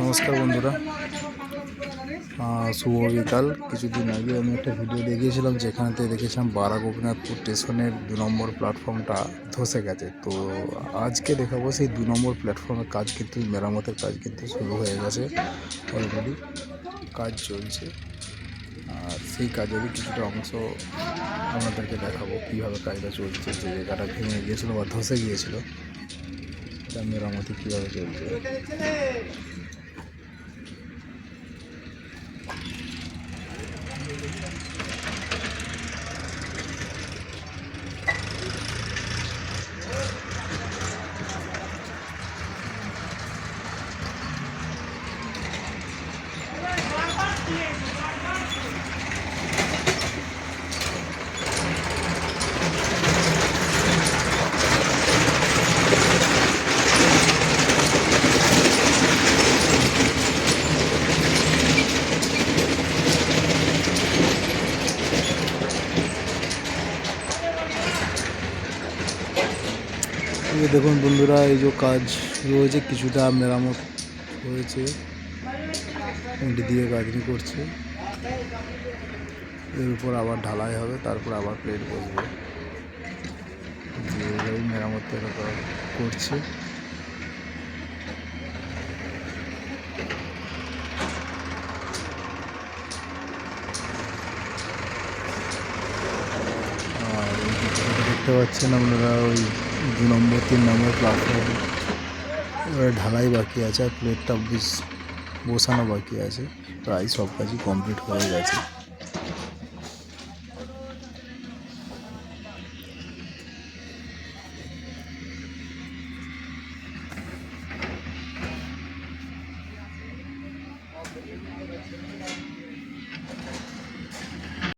নমস্কার বন্ধুরা। শুভ বিকাল। কিছুদিন আগে আমি একটা ভিডিও দেখিয়েছিলাম, যেখানেতে দেখেছিলাম বারা গোপীনাথপুর স্টেশনের দু নম্বর প্ল্যাটফর্মটা ধসে গেছে। তো আজকে দেখাবো সেই দু নম্বর প্ল্যাটফর্মের কাজ কিন্তু, মেরামতের কাজ কিন্তু শুরু হয়ে গেছে অলরেডি কাজ চলছে। আর সেই কাজেরই কিছুটা অংশ আপনাদেরকে দেখাবো, কীভাবে কাজটা চলছে, যে জায়গাটা ভেঙে গিয়েছিল বা ধসে গিয়েছিল। মেরামতি কীভাবে চলছে? দেখুন বন্ধুরা, এই যে কাজ শুরু হয়েছে কিছুটা মেরামত হয়েছে। দিয়ে গাঁথনি করছে। এর উপর আবার ঢালাই হবে, তারপর আবার প্লেট বসবে। এইভাবে মেরামত করছে। দেখতে পাচ্ছেন আপনারা ওই দু নম্বর, তিন নম্বর প্ল্যাটফর্ম ঢালাই বাকি আছে আর প্লেটটা বসানো বাকি আছে। প্রায় সব কাজই কমপ্লিট হয়ে গেছে।